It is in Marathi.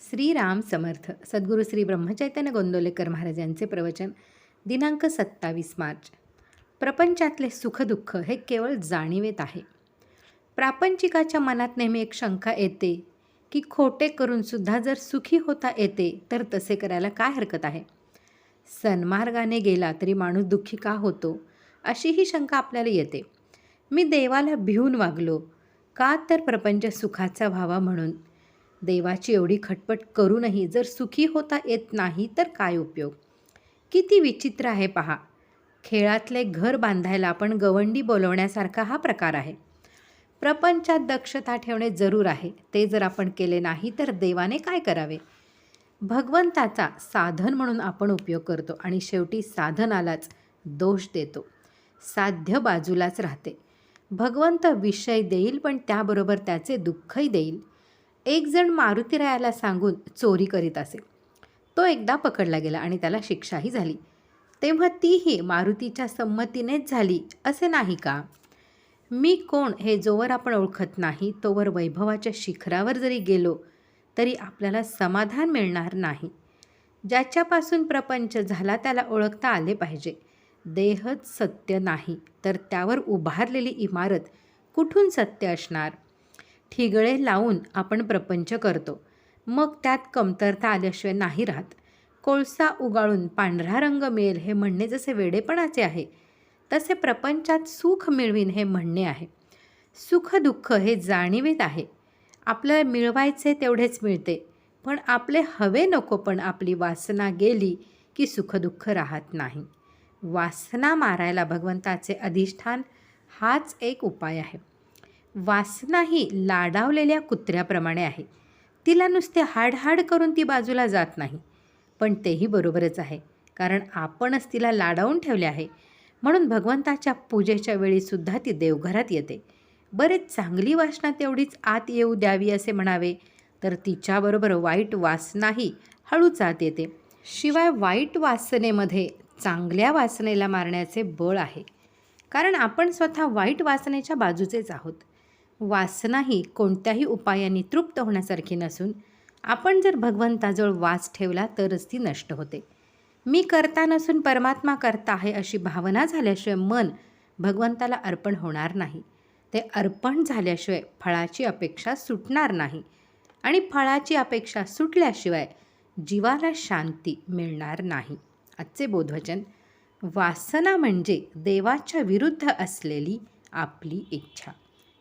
श्रीराम समर्थ सद्गुरू श्री ब्रह्मचैतन्य गोंदोलेकर महाराज यांचे प्रवचन दिनांक सत्तावीस मार्च. प्रपंचातले सुखदुःख हे केवळ जाणीवेत आहे. प्रापंचिकाच्या मनात नेहमी एक शंका येते की खोटे करूनसुद्धा जर सुखी होता येते तर तसे करायला काय हरकत आहे? सन्मार्गाने गेला तरी माणूस दुःखी का होतो? अशी ही शंका आपल्याला येते. मी देवाला भिवून वागलो. का तर प्रपंच सुखाचा व्हावा म्हणून. देवाची एवढी खटपट करूनही जर सुखी होता येत नाही तर काय उपयोग? किती विचित्र आहे पहा. खेळातले घर बांधायला आपण गवंडी बोलवण्यासारखा हा प्रकार आहे. प्रपंचात दक्षता ठेवणे जरूर आहे. ते जर आपण केले नाही तर देवाने काय करावे? भगवंताचा साधन म्हणून आपण उपयोग करतो आणि शेवटी साधनालाच दोष देतो. साध्य बाजूलाच राहते. भगवंत विषय देईल पण त्याबरोबर त्याचे दुःखही देईल. एक जण मारुतीरायाला सांगून चोरी करीत असे. तो एकदा पकडला गेला आणि त्याला शिक्षाही झाली. तेव्हा तीही मारुतीच्या संमतीनेच झाली असे नाही का? मी कोण हे जोवर आपण ओळखत नाही तोवर वैभवाच्या शिखरावर जरी गेलो तरी आपल्याला समाधान मिळणार नाही. ज्याच्यापासून प्रपंच झाला त्याला ओळखता आले पाहिजे. देहच सत्य नाही तर त्यावर उभारलेली इमारत कुठून सत्य असणार? ठिगळे लावून आपण प्रपंच करतो. मग त्यात कमतरता आल्याशिवाय नाही राहत. कोळसा उगाळून पांढरा रंग मिळेल हे म्हणणे जसे वेडेपणाचे आहे तसे प्रपंचात सुख मिळवीन हे म्हणणे आहे. सुख दुःख हे जाणीवेत आहे. आपल्याला मिळवायचे तेवढेच मिळते. पण आपले हवे नको पण आपली वासना गेली की सुखदुःख राहत नाही. वासना मारायला भगवंताचे अधिष्ठान हाच एक उपाय आहे. वासना ही लाडावलेल्या कुत्र्याप्रमाणे आहे. तिला नुसते हाडहाड करून ती बाजूला जात नाही. पण तेही बरोबरच आहे कारण आपणच तिला लाडावून ठेवले आहे. म्हणून भगवंताच्या पूजेच्या वेळीसुद्धा ती देवघरात येते. बरेच चांगली वासना तेवढीच आत येऊ द्यावी असे म्हणावे तर तिच्याबरोबर वाईट वासनाही हळूच आत येते. शिवाय वाईट वासनेमध्ये चांगल्या वासनेला मारण्याचे बळ आहे. कारण आपण स्वतः वाईट वासनेच्या बाजूचेच आहोत. वासना ही कोणत्याही उपायाने तृप्त होण्यासारखी नसून आपण जर भगवंताजवळ वास ठेवला तरच ती नष्ट होते. मी करता नसून परमात्मा करता आहे अशी भावना झाल्याशिवाय मन भगवंताला अर्पण होणार नाही. ते अर्पण झाल्याशिवाय फळाची अपेक्षा सुटणार नाही आणि फळाची अपेक्षा सुटल्याशिवाय जीवाला शांती मिळणार नाही. आजचे बोधवचन वासना म्हणजे देवाच्या विरुद्ध असलेली आपली इच्छा.